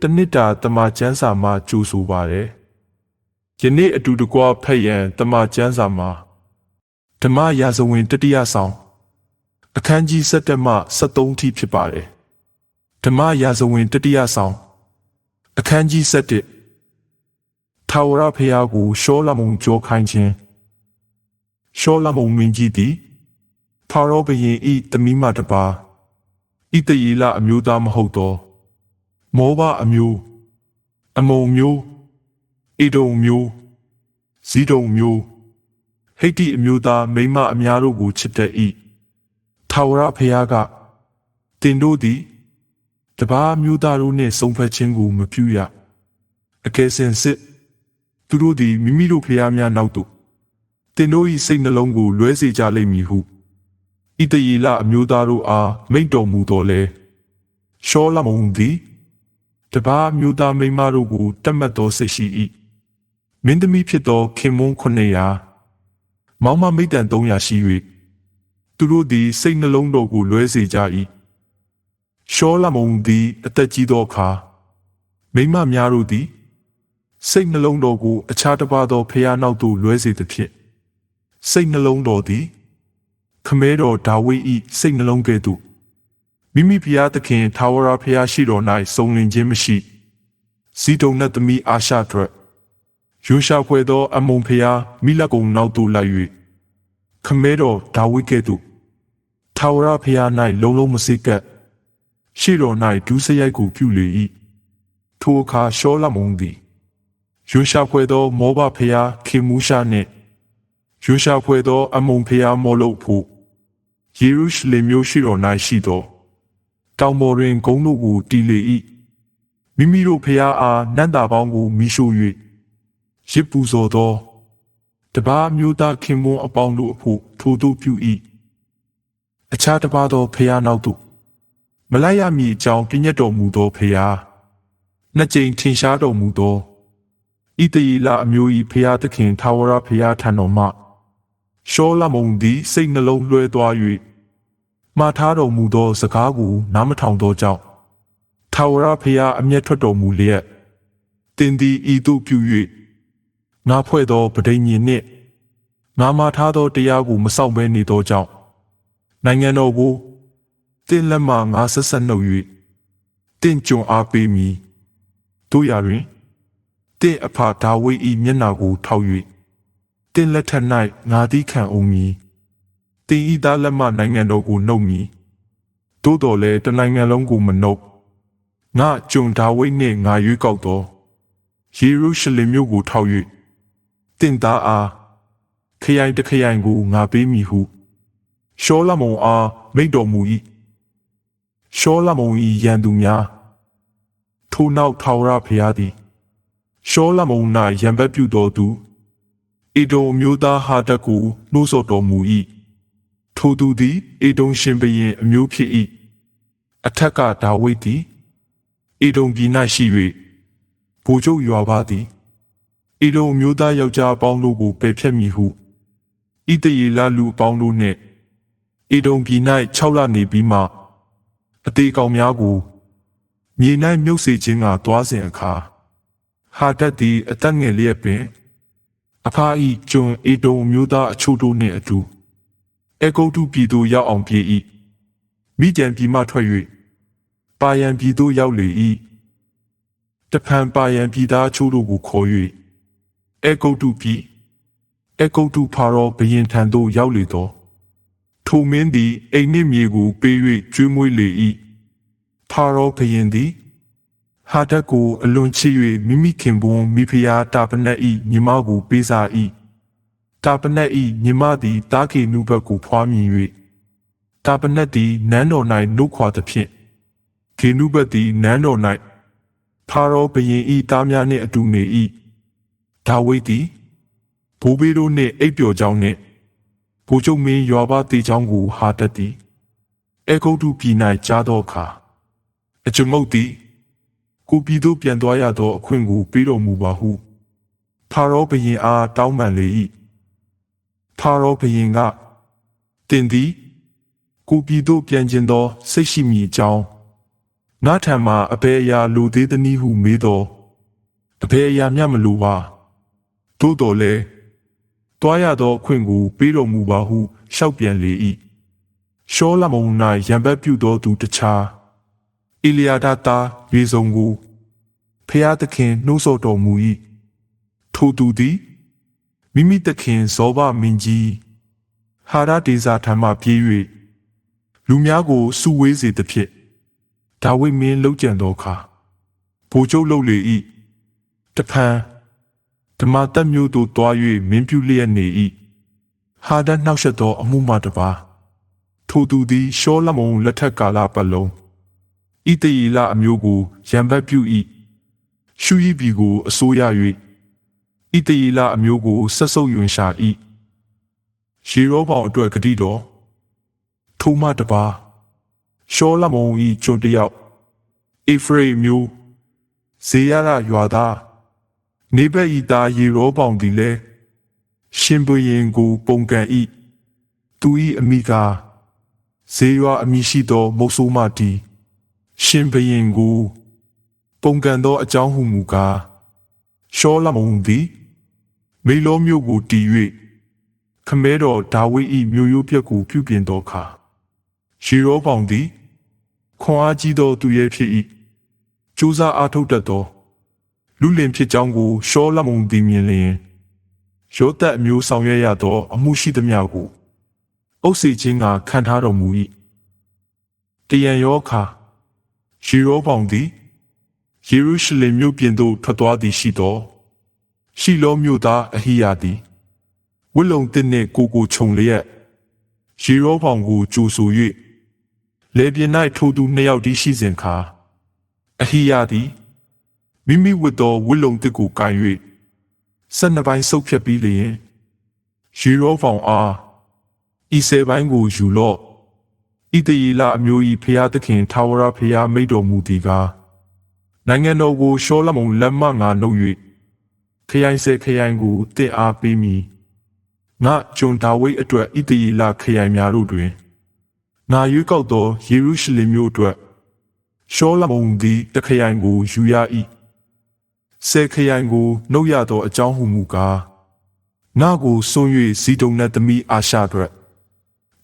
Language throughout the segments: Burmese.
တနစ်တာတမချန်းစာမှာကြိုဆိုပါတယ်ယနေ့အတူတကွဖတ်ရန်တမချန်းစာမှာဓမ္မရာဇဝင်တတိယဆောင်အခန်းကြီး7မှ73ထိဖြစ်ပါတယ်ဓမ္မရာဇဝင်တတိယဆောင်အခန်းကြီး7ထာဝရဘုရားကိုရှောလမုန်ကြောခိုင်းခြင်းရှောလမုန်မင်းကြီးသည်ဖာရောဘုရင်ဤသမီးမတစ်ပါးဣတယေလအမျိုးသားမဟုတ်သော မောဘအမျိုးအမုံမျိုးဣဒုံမျိုးဇီဒုံမျိုးဟိတ္တိအမျိုးသားမိန်းမအများတို့ကိုချစ်တတ်၏ထာဝရဘုရားကတင်တို့သည်တပါးမျိုးသားတို့နှင့်ဆုံဖက်ခြင်းကိုမပြုရအကယ်စင်စစ်သူတို့သည်မိမိတို့ဖျားများနောက်သို့တင်တို့၏စိတ်နှလုံးကိုလွဲစေကြလိမ့်မည်ဟုဣတယေလအမျိုးသားတို့အားမိန့်တော်မူတော်လဲရှောလမုန်သည် တပါးမျိုးသားမိန်းမတို့ကိုတတ်မှတ်သောစိတ်ရှိ၏မင်းသမီးဖြစ်သောခင်မွန်း900မောင်မမိတ်တန်300ရှိ၍သူတို့သည်စိတ်နှလုံးတော်ကိုလွဲစေကြ၏ရှောလမုန်သည်အသက်ကြီးသောအခါမိန်းမများတို့သည်စိတ်နှလုံးတော်ကိုအခြားတစ်ပါးသောဖျားနောက်သို့လွဲစေသဖြင့်စိတ်နှလုံးတော်သည် ခမဲတော်ဒါဝိဒ်၏စိတ်နှလုံးကဲ့သို့ မိမိဖျားသခင်ထာဝရဖျားရှိတော်၌စုံလင်ခြင်းမရှိဇီတုံနှင့်သမီးအာရှအတွက်ယွန်ရှာဖွဲ့သော အမုံဖျားမိလက်ကုံနောက်သို့လိုက်၍ခမဲတော်ဒါဝိဒ်ကဲ့သို့ထာဝရဖျား၌လုံလုံးမစိကပ်ရှိတော်၌ဒုစရိုက်ကိုပြုလေ၏ထိုအခါရှောလမုန်သည်ယွန်ရှာဖွဲ့သော မောဘဖျားခေမူရှာနှင့်ယွန်ရှာဖွဲ့သော အမုံဖျားမောလုတ်ဖို့ယေရုရှလင်မြို့ရှိတော်၌ရှိသော တောင်ပေါ်တွင်ဂုံးတို့ကိုတီလေ၏မိမိတို့ဖျားအားနန္တာပေါင်းကိုမိရှို့၍ရစ်ပူဇော်သောတပါးမျိုးသားခင်မွန်းအပေါင်းတို့အဖို့ထိုတို့ပြု၏အခြားတပါးသောဖျားနောက်သို့မလိုက်ရမည်အကြောင်းပြညတ်တော်မူသောဖျားနှစ်ကြိမ်ထင်ရှားတော်မူသောဣတယေလအမျိုး၏ဖျားသခင်ထာဝရဖျားထံတော်မှရှောလမုန်သည်စိတ်နှလုံးလွှဲသွား၍ မှားထားတော်မူသောစကားကိုနားမထောင်သောကြောင့်ထာဝရဘုရားအမျက်ထွက်တော်မူလျက်တင်သည်ဤသို့ပြု၍ငါဖွဲ့သောပဋိညာဉ်နှင့်ငါမှားထားသောတရားကိုမစောင့်ဘဲနေသောကြောင့်နိုင်ငံတော်ကိုတင်လက်မှငါဆက်ဆက်နှုတ်၍တင့်ကြုံအားပေးမည်တို့ရာတွင်တင့်အဖဒါဝိဒ်၏မျက်နာကိုထောက်၍တင်လက်ထက်၌ငါသည်ခံအောင်မည် တင်ဤသားလက်မှနိုင်ငံတော်ကိုနှုတ်မည်သို့တော်လည်းတနိုင်ငံလုံးကိုမနှုတ်ငါကြုံဒါဝိဒ်နှင့်ငါရွေးကောက်သောယေရုရှလင်မြို့ကိုထောက်၍တင့်သားအားခရိုင်တစ်ခရိုင်ကိုငါပေးမည်ဟုရှောလမုန်အားမိန့်တော်မူ၏ရှောလမုန်၏ရန်သူများထိုနောက်ထာဝရဘုရားသည်ရှောလမုန်၌ရံပတ်ပြုတော်သူအေဒုံမျိုးသားဟာတက်ကိုနှိုးဆော်တော်မူ၏ ထိုသူသည်အေဒုံရှင်ဘရင်အမျိုးဖြစ်၏အထက်ကဒါဝိဒ်သည်အေဒုံပြည်၌ရှိ၍ဗိုလ်ချုပ်ယွာဘာသည်အေဒုံမျိုးသားယောက်ျားအပေါင်းတို့ကိုပယ်ဖြတ်မည်ဟုဣတယေလလူအပေါင်းတို့နှင့်အေဒုံပြည်၌6လနေပြီးမှအသေးကောင်များကိုမြေ၌မြုပ်စေခြင်းကသွားစဉ်အခါဟာတက်သည်အသက်ငယ်လျက်ပင်အဖာဤကျွန်အေဒုံမျိုးသားအချို့တို့နှင့်အတူ အေဂုတ်တုပြည်သို့ရောက်အောင်ပြေ၏မိကြံပြည်မှထွက်၍ပါယံပြည်သို့ရောက်လေ၏တဖန်ပါယံပြည်သားအချို့တို့ကိုခေါ်၍အေဂုတ်တုပြည်အေဂုတ်တုဖာရောဘရင်ထံသို့ရောက်လေသောထိုမင်းသည်အိမ်နှင့်မြေကိုပေး၍ကျွေးမွေးလေ၏ဖာရောဘရင်သည်ဟာတက်ကိုအလွန်ချစ်၍မိမိခင်ပွန်းမိဖုရားတာပနက်၏ညီမကိုပေးစား၏ တာပနက်၏ညီမသည်တားခေနုဘက်ကိုဖွားမြင်၍တာပနက်သည်နန်းတော်၌နှုတ်ခွာသဖြင့်ခေနုဘက်သည်နန်းတော်၌ဖာရောဘရင်၏တားများနှင့်အတူနေ၏ဒါဝိဒ်သည်ဘိုးဘေးတို့နှင့်အိပ်ပျော်ကြောင်းနှင့်ဘိုးချုပ်မင်းယွာဘတေကြောင်းကိုဟာတတ်သည်အေဂုတ်တုပြည်၌ကြားသောအခါအကျွန်ုပ်သည်ကိုပြည်သို့ပြန်သွားရသောအခွင့်ကိုပေးတော်မူပါဟုဖာရောဘုရင်အားတောင်းပန်လေ၏ ဖာရောဘုရင်ကတင်သည်ကိုပြည်သို့ပြန်ခြင်းသော စိတ်ရှိမည်အကြောင်းငါထံမှာအဘယ်အရာလိုသေးသနည်းဟုမေးတော့အဘယ်အရာမျှမလိုပါသို့တော်လည်းတွားရသောအခွင့်ကိုပေးတော်မူပါဟုလျှောက်ပြန်လေ၏ရှောလမုန်၌ရံပတ်ပြုသောသူတခြားအီလီယာဒသားရေစုံကိုဖျားသခင်နှိုးဆော်တော်မူ၏ထိုသူသည် မိမိသခင်ဇောဘမင်းကြီးဟာရဒေဇာထံမှပြေး၍လူများကိုစုဝေးစေသဖြင့်ဒါဝိဒ်မင်းလှုပ်ကြံသောအခါဘိုလ်ချုပ်လှုပ်လေ၏တဖန်ဓမ္မတက်မျိုးသို့တွား၍မင်းပြုလျက်နေ၏ဟာဒနှောက်ယှက်သောအမှုမှတပါထိုသူသည်ရှောလမုန်လက်ထက်ကာလပတ်လုံးဣတယေလအမျိုးကိုရံပတ်ပြု၏ရှုဤပြည်ကိုအစိုးရ၍ ဣတယေလအမျိုးကိုဆက်ဆုပ်ယွင်ရှာ၏ရှေရောပေါင်အတွက်ဂတိတော်ထိုမှတပါရှောလမုန်၏ကျွန်တယောက်အေဖရိမ်မျိုးဇေယရရွာသားနေဘက်ဤသားရေရောပေါင်သည်လည်းရှင်ဘရင်ကိုပုံကန်၏သူ၏အမိကားဇေရွာအမိရှိသောမုတ်ဆိုးမတီရှင်ဘရင်ကိုပုံကန်သောအကြောင်းဟုမူကားရှောလမုန်သည် မေလောမျိုးကိုတည်၍ခမဲတော်ဒါဝိဒ်၏မြို့ရိုးပြက်ကိုပြုပြင်သောအခါရေရောပေါင်သည်ခွန်အားကြီးသောသူရဲ့ဖြစ်၏ကြိုးစားအားထုတ်တတ်သောလူလင်ဖြစ်ကြောင်းကိုရှောလမုန်သည်မြင်လျင်ရောသက်အမျိုးဆောင်ရွက်ရသော အမှုရှိသမျှကိုအုပ်စေခြင်းကခံထားတော်မူ၏တယံရောခါရေရောပေါင်သည်ယေရုရှလင်မြို့ပြင်သို့ထွက်သွားသည်ရှိသော ရှိလောမြို့သားအဟိယသည်ဝိလုံတစ်နှင့်ကိုကိုခြုံလျက်ရေရောပေါင်ကိုကြိုဆို၍လေပြင်း၌ထိုသူနှစ်ယောက်တည်းရှိစဉ်ခါအဟိယသည်မိမိဝတ်သောဝိလုံတစ်ကိုကန်၍ဆက်နှစ်ပိုင်းဆုပ်ဖြတ်ပြီးလျင်ရေရောပေါင်အားဤဆယ်ပိုင်းကိုယူလော့ဣတယေလအမျိုး၏ဖျားသခင်ထာဝရဖျားမိတ်တော်မူသည်ကားနိုင်ငံတော်ကိုရှောလမုန်လက်မှငါနှုတ်၍ ခရိုင်စေခရိုင်ကိုတင့်အားပေးမည်ငါကျွန်ဒါဝိဒ်အတွက်ဣတယေလခရိုင်များတို့တွင်ငါရွေးကောက်သောယေရုရှလင်မြို့အတွက်ရှောလမုန်သည်တခရိုင်ကိုယူရ၏စေခရိုင်ကိုနှုတ်ရသောအကြောင်းဟုမူကားငါကိုစွန့်၍ဇီတုန်နှင့်သမီးအာရှာအတွက်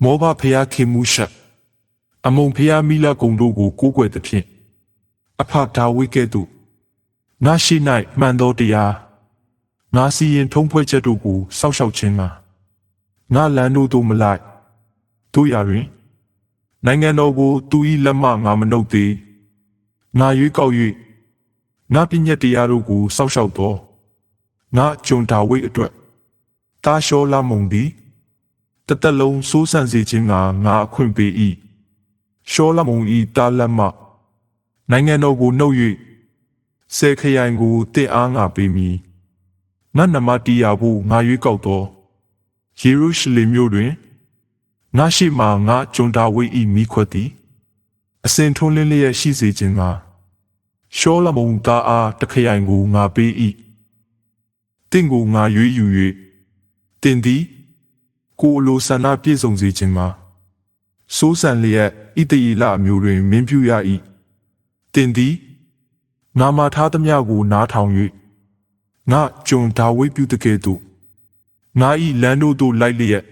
မောဘဖျားခင်မှုရှက်အမုံဖျားမိလာကုံတို့ကိုကိုးကွယ်သဖြင့်အဖဒါဝိကဲ့သို့ငါရှိ၌မှန်သောတရား ငါစီရင်ထုံးဖွဲ့ချက်တို့ကိုစောက်ရှောက်ခြင်းငါငါလမ်းတို့သို့မလိုက်တို့ရတွင်နိုင်ငံတော်ကိုသူ၏လက်မှငါမနှုတ်သေးငါရွေးကောက်၍ငါပြည့်ညက်တရားတို့ကိုစောက်ရှောက်သောငါကျွန်ဒါဝိဒ်အတွက်တာရှောလာမုန်သည်တသက်လုံးစိုးစံစေခြင်းကငါအခွင့်ပေး၏ရှောလမုန်ဤတာလက်မှနိုင်ငံတော်ကိုနှုတ်၍ဆယ်ခရိုင်ကိုတင့်အားငါပေးမည် ငါနမတီယာဖို့ငါရွေးကောက်သောယေရုရှလင်မြို့တွင်ငါရှိမှငါကျွန်ဒါဝိဒ်ဤမိခွက်သည်အစဉ်ထွန်းလင်းလျက်ရှိစေခြင်းကရှောလမုန်သားအားတခရိုင်ကိုငါပေး၏တင့်ကိုငါရွေးယူ၍တင်သည်ကိုအလိုဆန္ဒပြည့်စုံစေခြင်းမှာစိုးစံလျက်ဣတယေလအမျိုးတွင်မင်းပြုရ၏တင်သည်ငါမာထားသမျှကိုနားထောင်၍ ငါကျွန်ဒါဝိဒ်ပြုတကဲ့သို့ငါ၏လမ်းတို့သို့လိုက်လျက်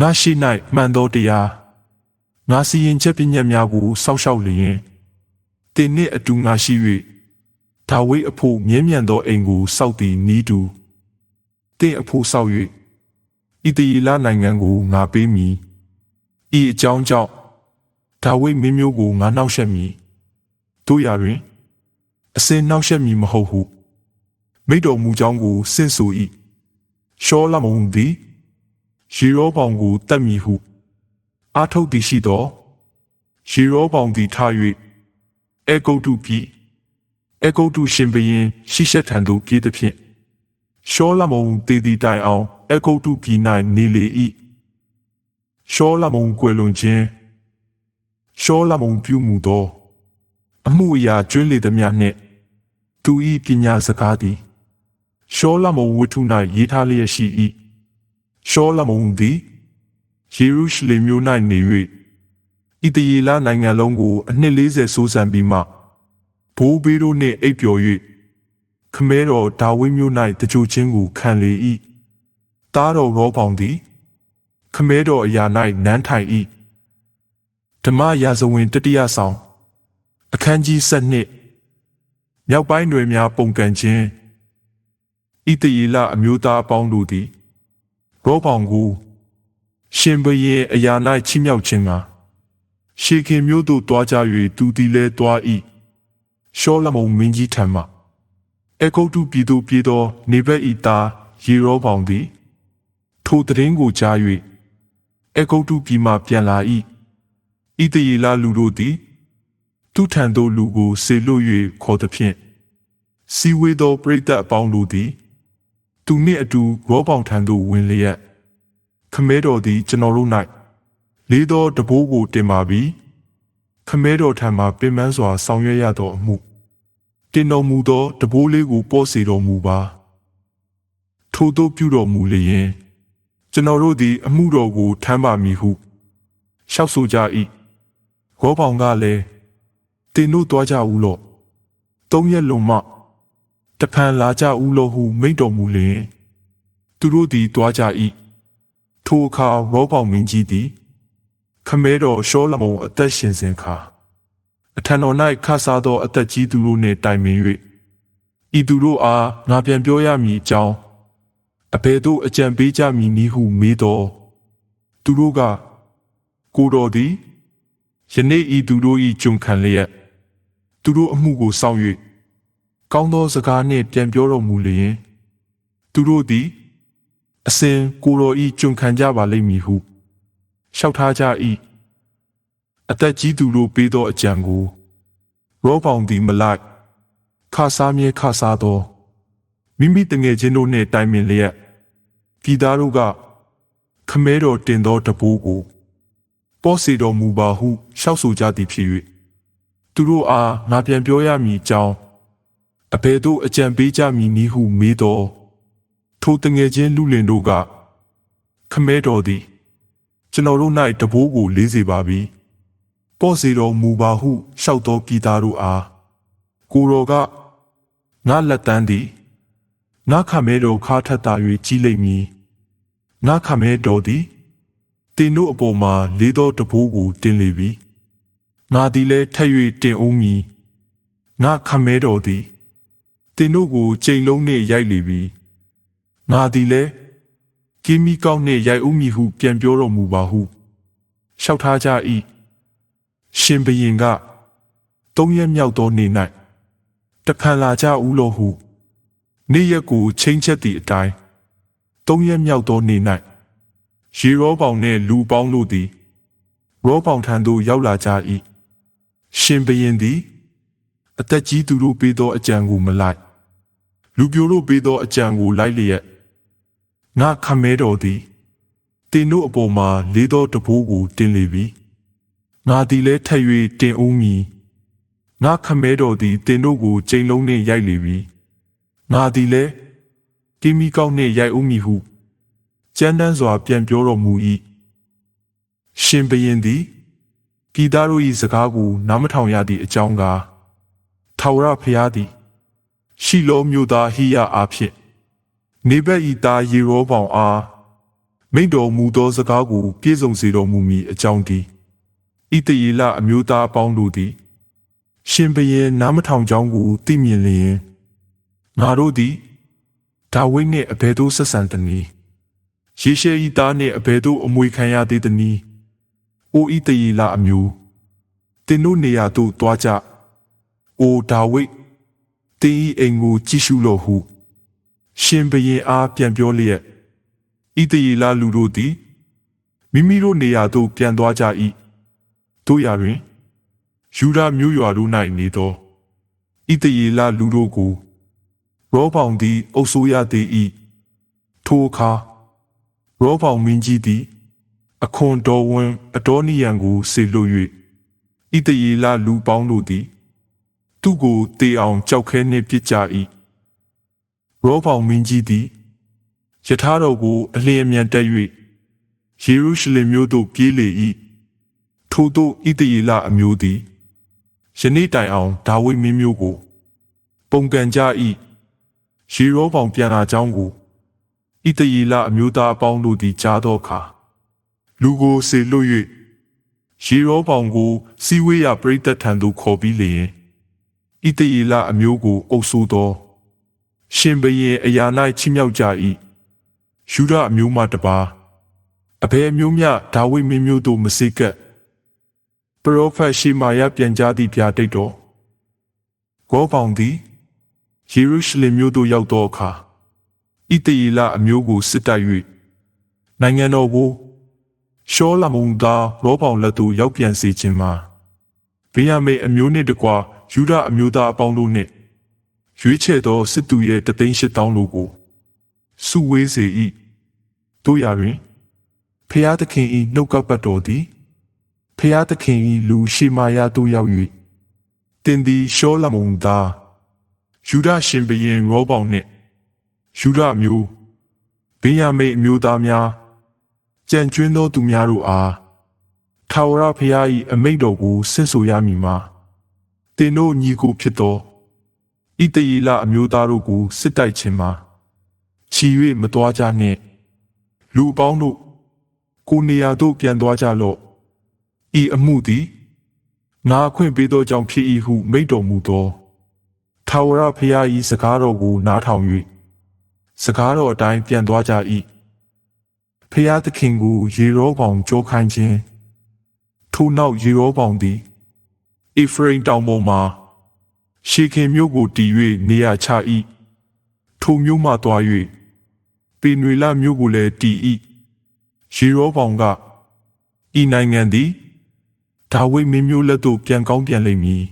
ငါရှိ၌မှန်သောတရားငါစီရင်ချက်ပညာများကိုစောက်ရှောက်လျင်တင်နှင့်အတူငါရှိ၍ဒါဝိဒ်အဖို့မြဲမြံသောအိမ်ကိုစောက်သည်နီးတူတင်အဖို့စောက်၍ဣတယေလနိုင်ငံကိုငါပေးမည်ဤအကြောင်းကြောင့်ဒါဝိဒ်မင်းမျိုးကိုငါနှောက်ယှက်မည်တို့ရာတွင်အစင်နှောက်ယှက်မည်မဟုတ်ဟု မိတော်မူကြောင်းကိုစင့်ဆို၏ရှောလမုန်သည်ရေရောပေါင်ကိုတတ်မည်ဟုအာထုတ်သည်ရှိသောရေရောပေါင်သည်ထား၍အေဂုတ်တုပြည်အေဂုတ်တုရှင်ဘရင်ရှိရှက်ထံသို့ပြေးသည်ဖြင့်ရှောလမုန်တည်တည်တိုင်အောင်အေဂုတ်တုပြည်၌နေလေ၏ရှောလမုန်ကွယ်လွန်ခြင်းရှောလမုန်ပြုမှုသော အမှုအရာကျွင်းလေသည်များနှင့်သူ၏ပညာစကားသည် ရှောလမုန်ဝတ္ထု၌ရေးထားလျက်ရှိ၏ရှောလမုန်သည်ယေရုရှလင်မြို့၌နေ၍ဣတရီလနိုင်ငံလုံးကိုအနှစ်40ဆိုးစံပြီးမှဘိုးဘေးတို့နှင့်အိပ်ပျော်၍ခမဲတော်ဒါဝိမျိုး၌တကြိုချင်းကိုခံလေ၏သားတော်ရောပေါင်သည် ခမဲတော်အရာ၌နန်းထိုင်၏ဓမ္မရာဇဝင်တတိယဆောင်အခန်းကြီး7နှစ်မြောက်ပိုင်းတွေများပုံကန်ခြင်း ဣတရီလအမျိုးသားအပေါင်းတို့သည်ရောပေါင်ကိုရှင်ဘရင်အရာ၌ချီးမြှောက်ခြင်းကရှေခင်မျိုးတို့တွားကြ၍သူသည်လည်းတွား၏ရှောလမုန်မင်းကြီးထံမှအဂုတ်တုပြည်သူပြည်သော နေဘက်ဤသားယေရောပေါင်သည်ထိုတရင်ကိုကြား၍အဂုတ်တုပြည်မှပြန်လာ၏ဣတယေလလူတို့သည်သူထံသို့လူကိုဆေလွတ်၍ခေါ်သည်ဖြင့်စီဝေသောပရိသတ်အပေါင်းတို့သည် သူနှင့်အတူရောပေါင်ထံသို့ဝင်လျက်ခမဲတော်သည်ကျွန်တော်တို့၌လေးသောတဘိုးကိုတင်ပါပြီခမဲတော်ထံမှပင်ပန်းစွာဆောင်ရွက်ရသောအမှုတင်တော်မူသောတဘိုးလေးကိုပို့စေတော်မူပါထို့သောပြုတော်မူလျင်ကျွန်တော်တို့သည် အမှုတော်ကိုထမ်းပါမည်ဟုလျှောက်ဆိုကြ၏ရောပေါင်ကလည်းတင်တို့သွားကြဦးလော့သုံးရက်လုံးမှ တဖန်လာကြဦးလော့ဟုမိန့်တော်မူလျင်သူတို့သည်သွားကြ၏ထိုအခါရောပေါင်မင်းကြီးသည် ခမဲတော်ရှောလမုန်အသက်ရှင်စဉ်ခါအထံတော်၌ခါစားသော အသက်ကြီးသူတို့နှင့်တိုင်ပင်၍ဤသူတို့အားငါပြန်ပြောရမည်အကြောင်းအဘယ်သို့အကြံပေးကြမည်နည်းဟုမေးတော်သူတို့ကကိုတော်သည်ယနေ့ဤသူတို့၏ကျွန်ခံလျက်သူတို့အမှုကိုစောင့်၍ ကောင်းသောစကားနှင့်ပြန်ပြောတော်မူလျင်သူတို့သည် အစဉ်ကိုတော်ဤကျွန်ခံကြပါလိမ့်မည်ဟုလျှောက်ထားကြ၏အသက်ကြီးသူတို့ပေးသောအကြံကိုရောပေါင်သည်မလိုက်ခါစားမြဲခါစားသောမိမိတငယ်ချင်းတို့နှင့်တိုင်ပင်လျက်ပြည်သားတို့ကခမဲတော်တင်သောတဘိုးကိုပေါ်စီတော်မူပါဟုလျှောက်ဆိုကြသည်ဖြစ်၍သူတို့အားငါပြန်ပြောရမည်အကြောင်း အဘယ်သို့အကြံပေးကြမည်နည်းဟုမေးတော်ထိုတငယ်ချင်းလူလင်တို့ကခမဲတော်သည် ကျွန်တော်တို့၌တဘိုးကိုလေးစေပါပြီပေါ့စီတော်မူပါဟုလျှောက်တော်ပြည်သားတို့အားကိုတော်ကငါလက်တန်းသည်ငါခမဲတော်ခါထက်တာ၍ကြီးလိမ့်မည်ငါခမဲတော်သည်တင်တို့အပေါ်မှာလေးသောတဘိုးကိုတင်လေပြီငါသည်လည်းထက်၍တင်အောင်မည်ငါခမဲတော်သည် တင်တို့ကိုချိန်လုံးနှင့်ရိုက်လေပြီငါသည်လည်းကီမီကောက်နှင့်ရိုက်ဦးမည်ဟု ပြန်ပြောတော်မူပါဟုလျှောက်ထားကြ၏ရှင်ဘရင်ကသုံးရက်မြောက်သောနေ့၌တဖန်လာကြဦးလို့ဟုနေ့ရက်ကိုချိန်ချက်သည့်အတိုင်းသုံးရက်မြောက်သောနေ့၌ရေရောပေါင်နှင့်လူပေါင်းတို့သည်ရောပေါင်ထံသို့ရောက်လာကြ၏ရှင်ဘရင်သည် အသက်ကြီးသူတို့ပေးသောအကြံကိုမလိုက် လူပြိုတို့ပေးသောအကြံကိုလိုက်လျက်ငါခမဲတော်သည်တင်တို့အပေါ်မှာလေးသောတဘိုးကိုတင်လေပြီငါသည်လည်းထက်၍တင်ဦးမည်ငါခမဲတော်သည်တင်တို့ကိုချိန်လုံးနှင့်ရိုက်လေပြီငါသည်လည်းကီမီကောက်နှင့်ရိုက်ဦးမည်ဟုကြမ်းတမ်းစွာ ပြန်ပြောတော်မူ၏ရှင်ဘရင်သည်ပြည်သားတို့၏စကားကိုနားမထောင်ရသည့်အကြောင်းကားထာဝရဘုရားသည် ရှိလောမျိုးသားဟိယအားဖြင့်နေဘက်ဤသားယေရောပေါင်အားမိန့်တော်မူသောစကားကိုပြည့်စုံစေတော်မူမည်အကြောင်းတည်းဣတယေလအမျိုးသားအပေါင်းတို့သည် ရှင်ဘရင်နားမထောင်ကြောင်းကိုသိမြင်လျင်ငါတို့သည်ဒါဝိဒ်နှင့်အဘယ်သို့ဆက်ဆံသနည်းယေရှဲဤသားနှင့်အဘယ်သို့အမွေခံရသေးသနည်းအိုဣတယေလအမျိုးတင်တို့နေရာသို့တွားကြအိုဒါဝိဒ် တင်းဤအိမ်ကိုကြည့်ရှုလော့ဟုရှင်ဘရင်အားပြန်ပြောလျက်ဣတယေလလူတို့သည်မိမိတို့နေရာသို့ပြန်သွားကြ၏တို့ရာတွင်ယူဒမျိုးရွာတို့၌နေသောဣတယေလလူတို့ကိုရောပေါင်သည်အုပ်ဆိုးရသည်၏ထိုအခါရောပေါင်မင်းကြီးသည် အခွန်တော်ဝန်အတော်နိယံကိုစေလွှတ်၍ဣတယေလလူပေါင်းတို့သည် သူကိုတေအောင်ကြောက်ခဲနှင့်ပစ်ကြ၏ရောပေါင်မင်းကြီးသည်ယထာတော်ကိုအလင်းအမြန်တက်၍ယေရုရှလင်မြို့သို့ပြေးလေ၏ထိုထို့သောဣတရေလအမျိုးသည်ယနေ့တိုင်အောင်ဒါဝိမင်းမျိုးကို ပုံကန်ကြ၏ရေရောပေါင်ပြန်လာကြောင်းကိုဣတရေလအမျိုးသားအပေါင်းတို့သည်ကြားသောအခါလူကိုစေလွတ်၍ရေရောပေါင်ကိုစီဝေးရပရိသတ်ထံသို့ခေါ်ပြီးလျင် ဣတရေလအမျိုးကိုအုပ်ဆိုးသော ရှင်ဘရင်အရာ၌ချီးမြှောက်ကြ၏ယူဒအမျိုးမှတပါအဘယ်အမျိုးမျှဒါဝိမင်းမျိုးတို့မစိကပ်ပရောဖက်ရှိမာယပြန်ကြားသည့်ပြတိတ်တော်ဂောပေါင်သည်ယေရုရှလင်မြို့သို့ရောက်သောအခါဣတယေလအမျိုးကိုစစ်တိုက်၍နိုင်ငံတော်ကိုရှောလမုန်သားရောပေါင်လက်သို့ရောက်ပြန်စေခြင်းမှာဗေယမေအမျိုးနှင့်တကွာ ယူဒအမျိုးသားအပေါင်းတို့နှင့်ရွေးချယ်သောစစ်သူရဲ့တသိန်းရှစ်တောင်းတို့ကိုစုဝေးစေ၏တို့ရတွင်ဖျားသခင်၏နှုတ်ကပတ်တော်သည်ဖျားသခင်၏လူရှိမာယာတို့ရောက်၍တင်သည်ရှောလမုန်သားယူဒရှင်ဘရင်ရောပေါင်နှင့်ယူဒမျိုးဗေယမေအမျိုးသားများကြံကျွင်းသောသူများတို့အားထာဝရဘုရား၏အမိန့်တော်ကိုဆင့်ဆိုရမည်မှာ တင်တို့ညီကိုဖြစ်သောဣတယေလအမျိုးသားတို့ကိုစစ်တိုက်ခြင်းမှာချီ၍မတော်ကြနှင့်လူအပေါင်းတို့ကိုနေရာသို့ပြန်သွားကြလော့ဤအမှုသည်ငါအခွင့်ပေးသောကြောင့်ဖြစ်၏ဟုမိန့်တော်မူသောထာဝရဘုရား၏စကားတော်ကိုနားထောင်၍စကားတော်အတိုင်းပြန်သွားကြ၏ဖျားသခင်ကို ရေရောပေါင်ကြောခိုင်းခြင်းထို့နောက်ရေရောပေါင်သည် အေဖရိမ်တောင်ပေါ်မှာရှေခင်မြို့ကိုတည်၍နေရာချ၏ထိုမြို့မှသွား၍ပေနွေလမြို့ကိုလည်းတည်၏ရေရောပေါင်ကဤနိုင်ငံသည်ဒါဝိမင်းမျိုးလက်သို့ပြန်ကောင်းပြန်လိမ့်မည်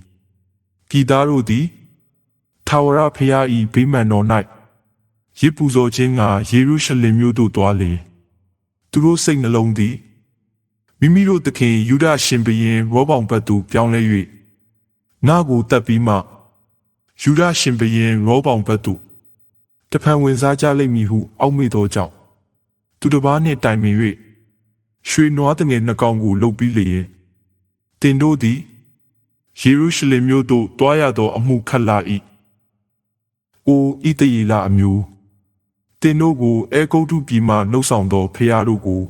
ပြည်သားတို့သည်ထာဝရဘုရား၏ဗိမာန်တော်၌ရစ်ပူဇော်ခြင်းကယေရုရှလင်မြို့သို့သွားလေသူတို့စိတ်နှလုံးသည် မိမိတို့သခင်ယူဒရှင်ဘုရင်ရောဘောင်ဘက်သို့ပြောင်းလဲ၍ငါကိုတတ်ပြီးမှယူဒရှင်ဘုရင်ရောဘောင်ဘက်သို့တဖန်ဝင်စားကြလိမ့်မည်ဟုအောက်မေ့သောကြောင့်သူတစ်ပါးနှင့်တိုင်ပင်၍ရွှေနွားတငယ်နှကောင်ကိုလှုပ်ပြီးလျင်တင်တို့သည်ယေရုရှလင်မြို့သို့တွားရသောအမှုခတ်လာ၏။အိုဣတယေလအမျိုးတင်တို့ကိုအဲဂုတ်တုပြည်မှနှုတ်ဆောင်သောဖျားတို့ကို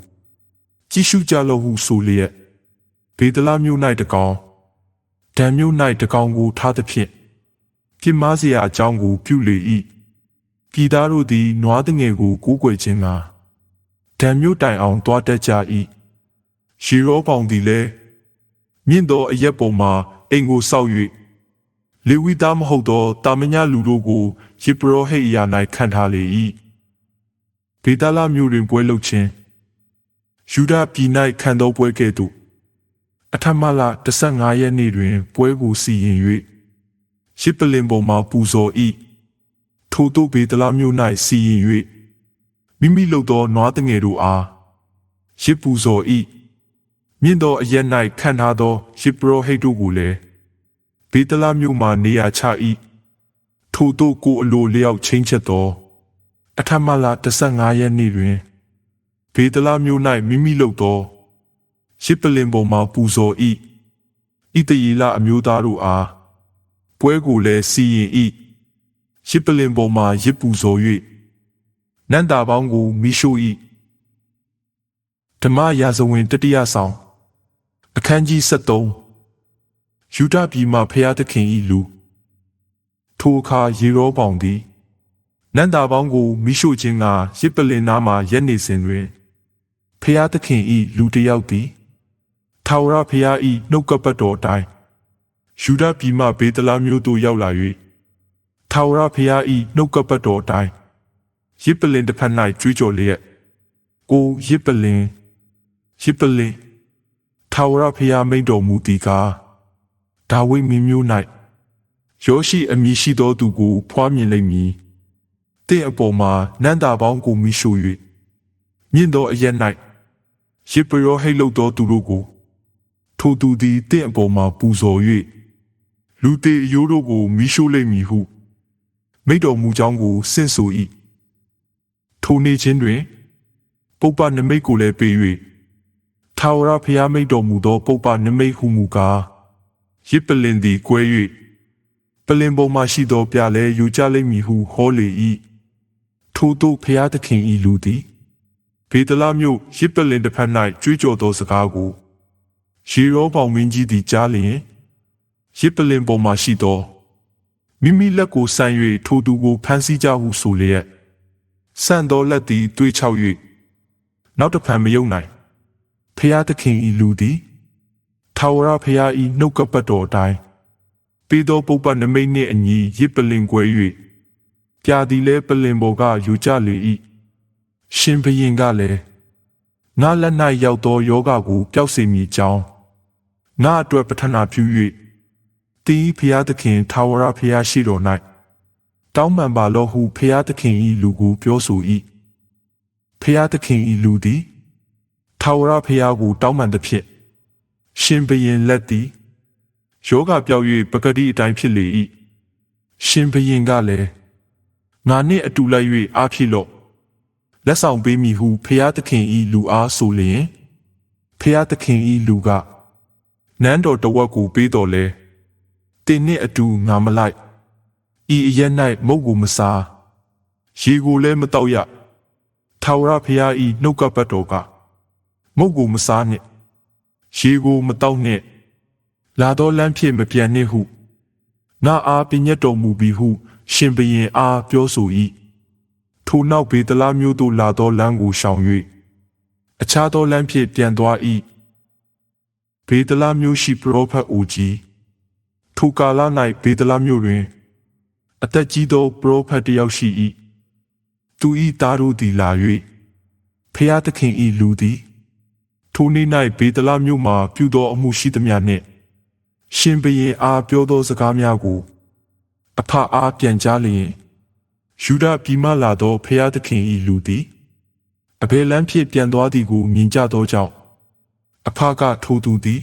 ကြည့်ရှုကြလော့ဟုဆိုလျက်ဗေဒလာမျိုး၌တကောင်ဒံမျိုး၌တကောင်ကိုထားသဖြင့်ပြမစရာအကြောင်းကိုပြုလေ၏ပြည်သားတို့သည်နွားတငယ်ကိုကူးကွယ်ခြင်းကဒံမျိုးတိုင်အောင်တွားတက်ကြ၏ရေရောပေါင်သည်လည်းမြင့်သောအရက်ပေါ်မှာအိမ်ကိုဆောက်၍လေဝိသားမဟုတ်သောတာမညာလူတို့ကိုယေပရောဟိတ်အရာ၌ခံထားလေ၏ဗေဒလာမျိုးတွင်ပွဲလုပ်ခြင်း ယူဒပြည်၌ခံသောပွဲကဲ့သို့အထမလ15ရက်နေ့တွင် ပွဲကိုစီရင်၍ရှစ်ပလင်ပေါ်မှပူဇော်၏ထို့သောဘေဒလမြို့၌စီရင်၍မိမိလုပ်သောနွားတငယ်တို့အားရစ်ပူဇော်၏မြင့်သောအရက်၌ခံထားသောယေဘရဟိတ်တို့ကိုလည်းဘေတလမြို့မှနေရာချ၏ထိုတို့ကိုအလိုလျောက်ချင်းချက်သောအထမလ15ရက်နေ့တွင် ဘေတလမြို့၌မိမိလုပ်သောရှစ်ပလင်ပေါ်မှပူဇော်၏ဣတယေလအမျိုးသားတို့အားပွဲကိုလည်းစီရင်၏ရှစ်ပလင်ပေါ်မှရစ်ပူဇော်၍နန္တာပေါင်းကိုမိရှို့၏ဓမ္မရာဇဝင်တတိယဆောင်အခန်းကြီး73ယူဒပြည်မှဖျားသခင်၏လူထိုအခါရေရောပေါင်သည်နန္တာပေါင်းကိုမိရှို့ခြင်းကရစ်ပလင်နာမှရက်နေစဉ်တွင် ဖျားသခင်၏လူတစ်ယောက်သည်ထာဝရဖျား၏နှုတ်ကပတ်တော်အတိုင်းယူဒပြည်မှဘေဒလာမျိုးသို့ရောက်လာ၍ထာဝရဖျား၏နှုတ်ကပတ်တော်အတိုင်းရစ်ပလင်တစ်ဖက်၌ကြွေးကြော်လျက်ကိုရစ်ပလင်ရစ်ပလင်ထာဝရဘုရားမိန့်တော်မူသည်ကားဒါဝိမင်းမျိုး၌ယောရှိအမည်ရှိသောသူကိုဖွားမြင်လိမ့်မည်တင့်အပေါ်မှာနန္တာပေါင်းကိုမိရှို့၍မြင့်သောအရက်၌ ယေဘရောဟိတ်လုသောသူတို့ကိုထိုသူသည်တင့်အပေါ်မှာပူဇော်၍လူသေးအယိုးတို့ကိုမိရှို့လိမ့်မည်ဟု မိန့်တော်မူကြောင်းကိုဆင့်ဆို၏ထိုနေ့ချင်းတွင် ပုပ္ပနမိတ်ကိုလည်းပေး၍ထာဝရဘုရားမိတ်တော်မူသော ပုပ္ပနမိတ်ဟုမူကားရစ်ပလင်သည်ကွဲ၍ပလင်ပေါ်မှရှိသောပြလဲယူကြလိမ့်မည်ဟုဟောလေ၏ထို့သောဘုရားသခင်၏လူသည် ဘေဒလာမြို့ရစ်ပလင်တစ်ဖက်၌ကြွေးကြော်သောစကားကိုရေရောပေါင်မင်းကြီးသည်ကြားလျင်ရစ်ပလင်ပေါ်မှရှိသောမိမိလက်ကိုဆန့်၍ထိုသူကိုဖမ်းဆီးကြဟုဆိုလျက်ဆန့်သောလက်သည်တွေးချောက်၍နောက်တစ်ဖန်မယုံနိုင်ဖျားသခင်ဤလူသည်ထာဝရဖျားဤနှုတ်ကပတ်တော်အတိုင်းပေသောပုပ္ပနမိတ်နှင့်အညီရစ်ပလင်ကွယ်၍ပြာသည်လဲပလင်ပေါ်ကယူကြလေ၏ ရှင်ဘရင်ကလည်းငါလက်၌ရောက်သောယောဂကိုပျောက်စေမည်ကြောင်းငါအတွက်ပထနာပြု၍တီးဖျားသခင်ထာဝရဖျားရှိတော်၌တောင်းပန်ပါလောဟုဖျားသခင်ဤလူကိုပြောဆို၏ဖျားသခင်ဤလူသည်ထာဝရဖျားကိုတောင်းပန်သဖြင့်ရှင်ဘရင်လက်သည်ယောဂပြောက်၍ပကတိအတိုင်းဖြစ်လေ၏ရှင်ဘရင်ကလည်းငါနှင့်အတူလိုက်၍အားဖြည့်လော့ လက်ဆောင်ပေးမည်ဟုဖျားသခင်၏လူအားဆိုလျင်ဖျားသခင်၏လူကနန်းတော်တဝက်ကိုပေးတော်လဲတင်းနှင့်အတူငါမလိုက်ဤအရက်၌မုတ်ကိုမစားရေကိုလည်းမတော့ရထာဝရဖျား၏နှုတ်ကပတ်တော်ကမုတ်ကိုမစားနှင့်ရေကိုမတောက်နှင့်လာတော့လမ်းဖြစ်မပြန်နှင့်ဟုငါအားပညတ်တော်မူပြီးဟု ရှင်ဘရင်အားပြောဆို၏ ထိုနောက်ဘေဒလာမျိုးသို့လာသောလမ်းကိုရှောင်၍အခြားသောလမ်းဖြစ်ပြန်သွား၏ဘေဒလာမျိုးရှိပရောဖက်အိုကြီးထိုကာလ၌ဘေဒလာမျိုးတွင် အသက်ကြီးသောပရောဖက်တစ်ယောက်ရှိ၏သူ၏သားတို့သည်လာ၍ဖျားသခင်၏လူသည်ထိုနေ့၌ဘေဒလာမြို့မှပြုသောအမှုရှိသမျှနှင့်ရှင်ဘရင်အားပြောသောစကားများကိုအဖအားပြန်ကြားလျင် ယူဒပြည်မှလာသောဖျားသခင်၏လူသည်အဘယ်လမ်းဖြင့်ပြန်သွားသည်ကိုမြင်ကြသောကြောင့်အဖကထိုသူသည်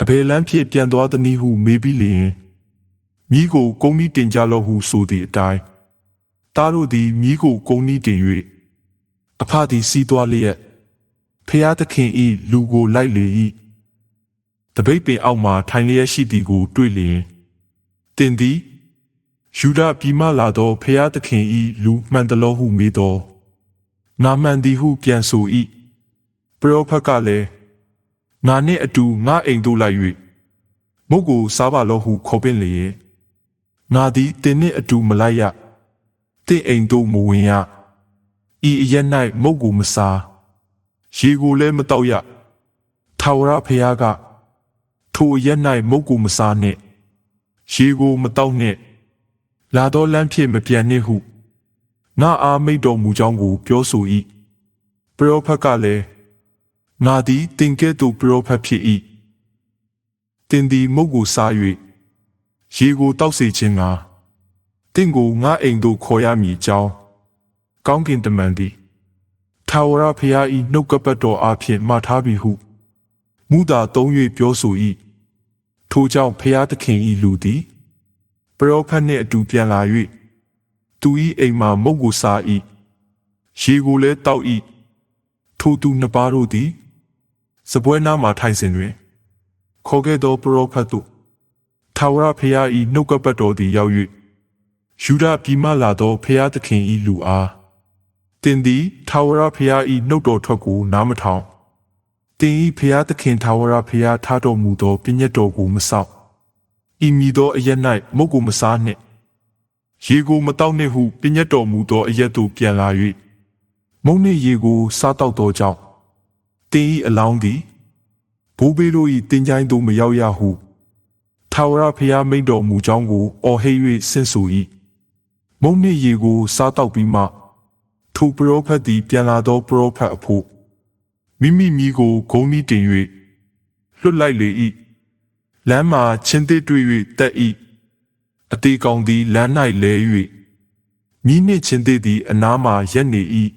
အဘယ်လမ်းဖြင့်ပြန်သွားသနည်းဟုမေးပြီးလျင်မိကိုကုန်းပြီးတင်ကြလော့ဟုဆိုသည့်အတိုင်းသားတို့သည်မိကိုကုန်းပြီးတင်၍အဖသည်စီးသွားလျက်ဖျားသခင်၏လူကိုလိုက်လေ၏တပိတ်ပင်အောက်မှထိုင်လျက်ရှိသည်ကိုတွေ့လျင်တင်သည် ယူဒပြည်မှလာသောဖျားသခင်၏လူမှန်တလို့ဟုမေးသောငါမှန်သည်ဟုပြန်ဆို၏ပရောဖက်ကလည်းငါနှင့်အတူငါအိမ်သို့လိုက်၍မုတ်ကိုစားပါလို့ဟုခေါ်ပင့်လေ၏ငါသည်တင်နှင့်အတူမလိုက်ရတင့်အိမ်သို့မဝင်ရဤအရက်၌မုတ်ကိုမစားရေကိုလည်းမတော့ရထာဝရဖျားကထိုအရက်၌မုတ်ကိုမစားနှင့်ရေကိုမတော့နှင့် လာတော့လမ်းဖြစ်မပြန်နှင့်ဟုငါအားမိတ်တော်မူကြောင်းကိုပြောဆို၏ပရောဖက်ကလည်းငါသည်တင်ကဲ့သို့ပရောဖက်ဖြစ်၏တင်သည်မုတ်ကိုစား၍ရေကိုတောက်စေခြင်းကတင့်ကိုငါအိမ်သို့ခေါ်ရမည်ကြောင်းကောင်းကင်တမန်သည်ထာဝရဘုရား၏နှုတ်ကပတ်တော်အားဖြင့်မှားထားပြီဟုမူတာသုံး၍ပြောဆို၏ထိုကြောင့်ဘုရားသခင်၏လူသည် ပရောဖက်နှင့်အတူပြန်လာ၍သူ၏အိမ်မှမုတ်ကိုစား၏ရေကိုလည်းတောက်၏ထိုသူနှစ်ပါးတို့သည်စပွဲနားမှထိုင်စဉ်တွင် ခေါ်ခဲ့သောပရောဖက်တို့ထာဝရဘုရား၏နှုတ်ကပတ်တော်သည်ရောက်၍ယူဒပြည်မှလာသောဘုရားသခင်၏လူအားတင်သည်ထာဝရဘုရား၏နှုတ်တော်ထွက်ကိုနားမထောင်တင်၏ဘုရားသခင်ထာဝရဘုရားထားတော်မူသောပြည့်ညတ်တော်ကိုမစောင့် ဤမည်သောအရက်၌မုတ်ကိုမစားနှင့်ရေကိုမတောက်နှင့်ဟုပြည့်ညတ်တော်မူသောအရက်သို့ပြန်လာ၍မုန်နှင့်ရေကို စားတောက်သောကြောင့်တင်၏အလောင်းသည်ဘိုးဘေးတို့၏တင်ချိုင်းသို့မရောက်ရဟုထာဝရဘုရားမိန့်တော်မူကြောင်းကိုအော်ဟစ်၍ဆင့်ဆို၏မုန်နှင့်ရေကို စားတောက်ပြီးမှထိုပရောဖက်သည်ပြန်လာသောပရောဖက်အဖို့မိမိမိကိုဂုံးမိတင်၍လွတ်လိုက်လေ၏ လမ်းမှာချင်းသေးတွေ့၍တက်၏အသေးကောင်သည်လမ်း၌လဲ၍မိနှင့်ချင်းသေးသည်အနားမှရက်နေ၏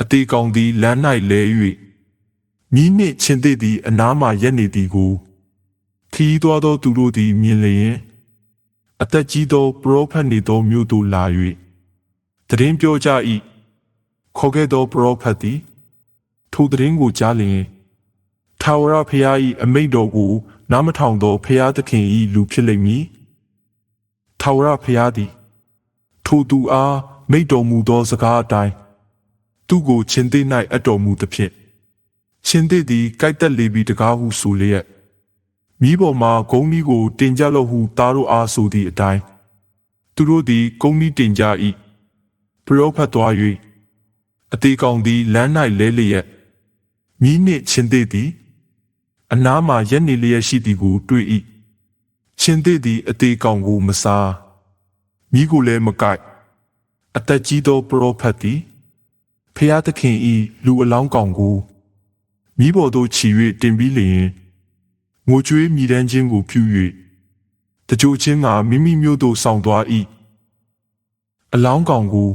အသေးကောင်သည်လမ်း၌လဲ၍မိနှင့်ချင်းသေးသည်အနားမှရက်နေသည်ကိုခီးသွားသောသူတို့သည်မြင်လျင်အသက်ကြီးသောပရောဖက်နေသောမြို့သို့လာ၍တရင်ပြောကြ၏ခေါ်ခဲ့သောပရောဖက်သည်ထိုတရင်ကိုကြားလျင်ထာဝရဖျား၏အမိန့်တော်ကို နားမထောင်သောဖျားသခင်၏လူဖြစ်လိမ့်မည်ထာဝရဖျားသည် ထိုသူအားမိန့်တော်မူသောစကားအတိုင်းသူကိုချင်းသေး၌အပ်တော်မူသဖြင့်ချင်းသေးသည်ကြိုက်တက်လေပြီးတကားဟုဆိုလျက်မိပေါ်မှာဂုံးကြီးကိုတင်ကြလို့ဟုသားတို့အားဆိုသည့်အတိုင်းသူတို့သည်ဂုံးကြီးတင်ကြ၏ပရောဖတ်သွား၍အသေးကောင်သည်လမ်း၌လဲလျက်မိနှင့်ချင်းသေးသည် အနားမှာရက်နေလျက်ရှိသည်ကိုတွေ့၏ချင်းသေးသည်အသေးကောင်ကိုမစားမိကိုလည်းမကိုက်အသက်ကြီးသောပရောဖက်သည်ဖျားသခင်၏လူအလောင်းကောင်ကိုမိဘော်သို့ခြီ၍တင်ပြီးလျင်ငိုကြွေးမိတမ်းခြင်းကိုပြု၍တကြိုချင်းကမိမိမျိုးသို့ဆောင်သွား၏အလောင်းကောင်ကို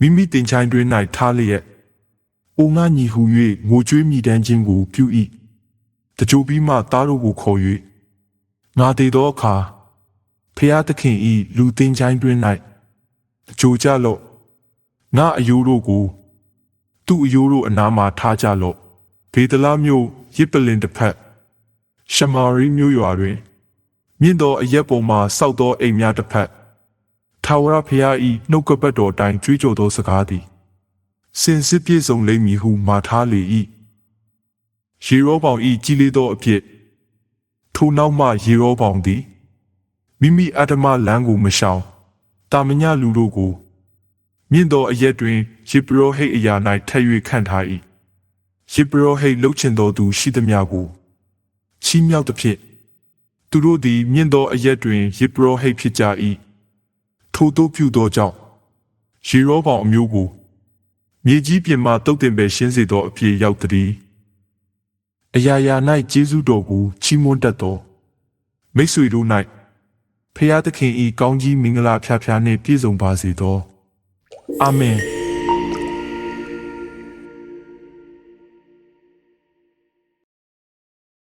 မိမိတင်ချိုင်းတွင်၌ထားလျက်အိုငါညီဟု၍ငိုကြွေးမိတမ်းခြင်းကိုပြု၏ တကြိုပြီးမှသားတို့ကိုခေါ်၍ငါတည်သောအခါဖျားသခင်၏လူတင်ချိုင်းတွင်၌တကြိုကြလော့ငါအယိုးတို့ကိုသူ့အယိုးတို့အနားမှာထားကြလော့ဘေဒလာမျိုးရစ်ပလင်တစ်ဖက်ရှမာရိမျိုးရွာတွင် မြင့်သောအရက်ပေါ်မှစောက်သောအိမ်များတစ်ဖက်ထာဝရဘုရား၏နှုတ်ကပတ်တော်တိုင်ကြွေးကြော်သောစကားသည်စင်စစ်ပြေဆုံးလိမ့်မည်ဟုမှာထားလေ၏ ရေရောပေါင်၏ကြီးလေးသောအဖြစ်ထိုနောက်မှရေရောပေါင်သည်မိမိအတ္တမလမ်းကိုမရှောင်တာမညလူတို့ကိုမြင့်သောအရက်တွင်ယေဘရဟိတ်အရာ၌ထက်၍ခန့်ထား၏ယေဘရဟိတ်လှုပ်ချင်သောသူရှိသမျှကိုချီးမြှောက်သဖြင့်သူတို့သည်မြင့်သောအရက်တွင်ယေဘရဟိတ်ဖြစ်ကြ၏ထိုတို့ပြုသောကြောင့်ရေရောပေါင်အမျိုးကိုမြေကြီးပြင်မှတုတ်တင်ပဲရှင်းစေသောအဖြစ်ရောက်သည် အရာရာ၌ကျေးဇူးတော်ကိုချီးမွမ်းတတ်သောမိတ်ဆွေတို့၌ဖျားသခင်ဤကောင်းကြီးမင်္ဂလာဖျားဖျားနှင့်ပြည့်စုံပါစေသောအာမင်